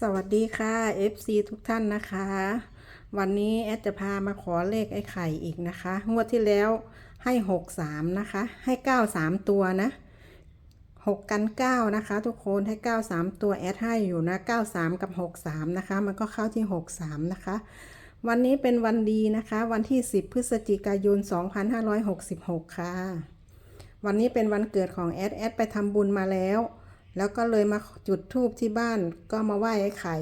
สวัสดีค่ะ FC ทุกท่านนะคะ วันนี้แอดจะพามาขอเลขไอ้ไข่อีกนะคะงวดที่แล้วให้63นะคะ ให้93ตัวนะ6กัน9นะคะ ทุกคนให้93ตัวแอดให้อยู่นะ93กับ63นะคะ มันก็เข้าที่63นะคะ วันนี้เป็นวันดีนะคะ วันที่10พฤศจิกายน2566ค่ะ วันนี้เป็นวันเกิดของแอดแอดไปทำบุญมาแล้ว แล้วก็เลยมาจุดธูปที่บ้านก็มาไหว้ไอ้ไข่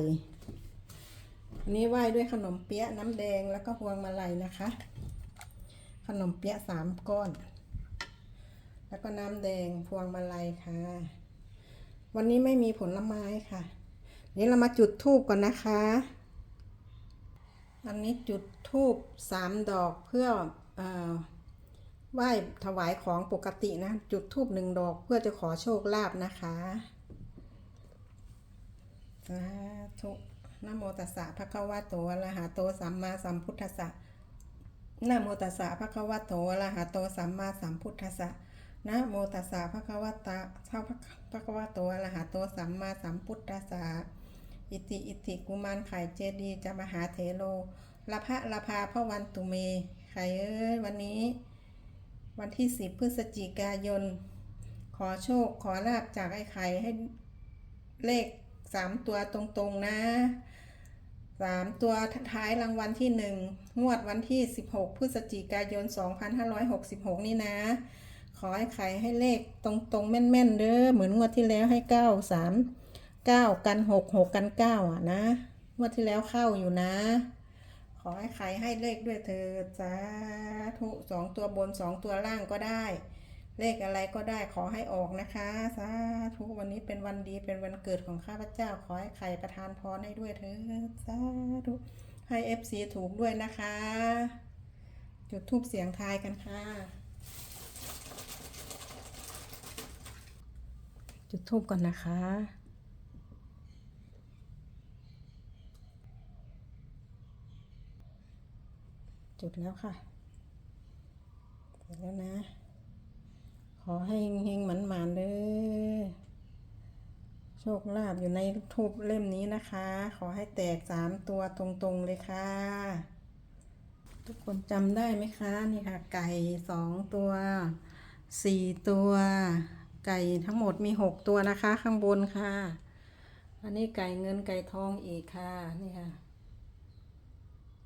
อันนี้ไหว้ด้วยขนมเปี๊ยะน้ำแดงแล้วก็พวงมาลัยนะคะ ขนมเปี๊ยะสามก้อน แล้วก็น้ำแดงพวงมาลัยค่ะ วันนี้ไม่มีผลไม้ค่ะเดี๋ยวเรามาจุดธูปก่อนนะคะ อันนี้จุดธูปสามดอกเพื่อเออ ไหว้ถวายของปกตินะ จุดทูบหนึ่งดอกเพื่อจะขอโชคลาภนะคะสาธุนะโมตัสสะภะคะวะโตอะระหะโตสัมมาสัมพุทธัสสะนะโมตัสสะภะคะวะโตอะระหะโตสัมมาสัมพุทธัสสะนะโมตัสสะภะคะวะตะเท่าภะคะวะโตอะระหะโตสัมมาสัมพุทธัสสะอิติอิติกุมารไข่เจดียจะมหาเถโลละพะละพาพระวันตุเมไข่เอ้ยวันนี้ วันที่ 10 พฤศจิกายน ขอโชคขอลาบจากไอ้ไข่ให้เลข 3 ตัวตรงๆนะ 3 ตัวท้ายรางวัลที่ 1 งวดวันที่ 16 พฤศจิกายน 2566 นี่นะ ขอให้ไข่ให้เลขตรงๆ แม่นๆเด้อเหมือนงวดที่แล้วให้ 9 3 9 กัน 6 6 กัน 9 อะนะ งวดที่แล้วเข้าอยู่นะ ขอให้ใครให้เลขด้วยเธอสาธุสองตัวบนสองตัวล่างก็ได้ เลขอะไรก็ได้ขอให้ออกนะคะสาธุวันนี้เป็นวันดีเป็นวันเกิดของข้าพเจ้า ขอให้ใครประทานพรให้ด้วยเธอสาธุให้เอฟซีถูกด้วยนะคะ จุดทูบเสียงทายกันค่ะ จุดทูบก่อนนะคะ จุดแล้วค่ะเสร็จแล้วนะ ขอให้เฮงๆหมันมานๆเลยโชคลาภอยู่ในทูบเล่มนี้นะคะ ขอให้แตกสามตัวตรงๆเลยค่ะ ทุกคนจำได้ไหมคะ นี่ค่ะ ไก่สองตัวสี่ตัว ไก่ทั้งหมดมีหกตัวนะคะ ข้างบนค่ะ อันนี้ไก่เงินไก่ทองอีกค่ะ นี่ค่ะ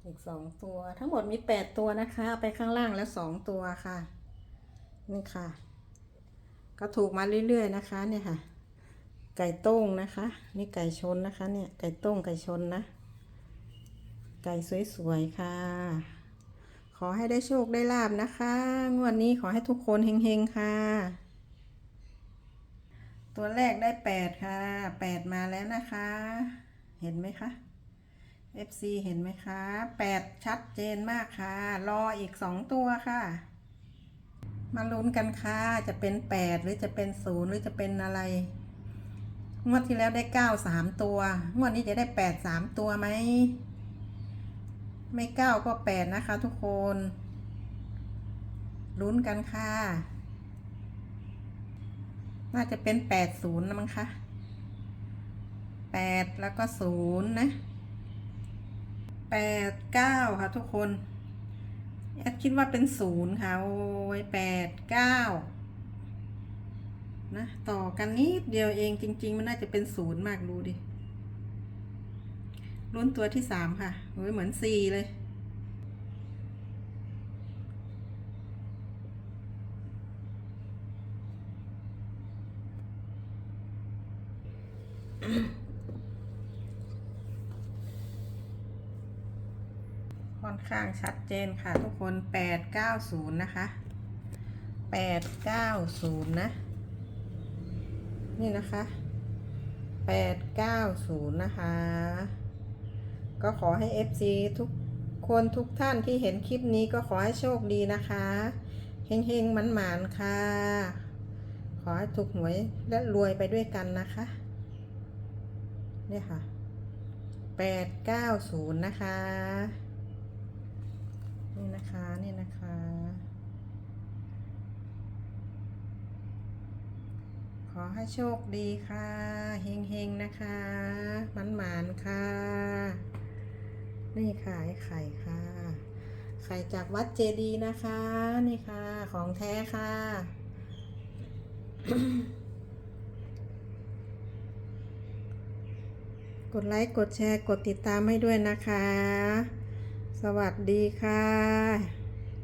อีกสองตัว ทั้งหมดมีแปดตัวนะคะเอาไปข้างล่างแล้วสองตัวค่ะ นี่ค่ะ ก็ถูกมาเรื่อยๆนะคะเนี่ยค่ะ ไก่ต้งนะคะ นี่ไก่ชนนะคะ เนี่ยไก่ต้งไก่ชนนะ ไก่สวยๆค่ะ ขอให้ได้โชคได้ลาบนะคะงวดนี้ขอให้ทุกคนเฮงๆค่ะ ตัวแรกได้แปดค่ะแปดมาแล้วนะคะ เห็นไหมคะ FC เห็นไหมคะแปดชัดเจนมากค่ะ รออีกสองตัวค่ะ มาลุ้นกันค่ะ จะเป็นแปดหรือจะเป็นศูนย์หรือจะเป็นอะไร งวดที่แล้วได้เก้าสามตัว งวดนี้จะได้แปดสามตัวไหม ไม่เก้าก็แปดนะคะทุกคน ลุ้นกันค่ะ น่าจะเป็นแปดศูนย์นะมั้งคะแปดแล้วก็ศูนย์นะ แปดเก้าค่ะทุกคนแอดคิดว่าเป็นศูนย์ค่ะ โอ้ยแปดเก้านะ ต่อกันนิดเดียวเองจริง ๆ มันน่าจะเป็นศูนย์มากดูดิรุ่นตัวที่สามค่ะโอ้ยเหมือนสี่เลยค่ อนข้างชัดเจนค่ะทุกคน890นะคะ890นะ นี่นะคะ890นะคะ ก็ขอให้ FC ทุกคนทุกท่านที่เห็นคลิปนี้ก็ขอให้โชคดีนะคะเฮงๆหมันค่ะ ขอให้ถูกหวยและรวยไปด้วยกันนะคะ เนี่ยค่ะ890นะคะ นี่นะคะนี่นะคะ ขอให้โชคดีค่ะเฮงๆนะคะมันหมานค่ะ นี่ค่ะไอ้ไข่ค่ะ ไข่จากวัดเจดีย์นะคะ นี่ค่ะ ของแท้ค่ะกดไลค์ กดแชร์ กดติดตามให้ด้วยนะคะ สวัสดีค่ะ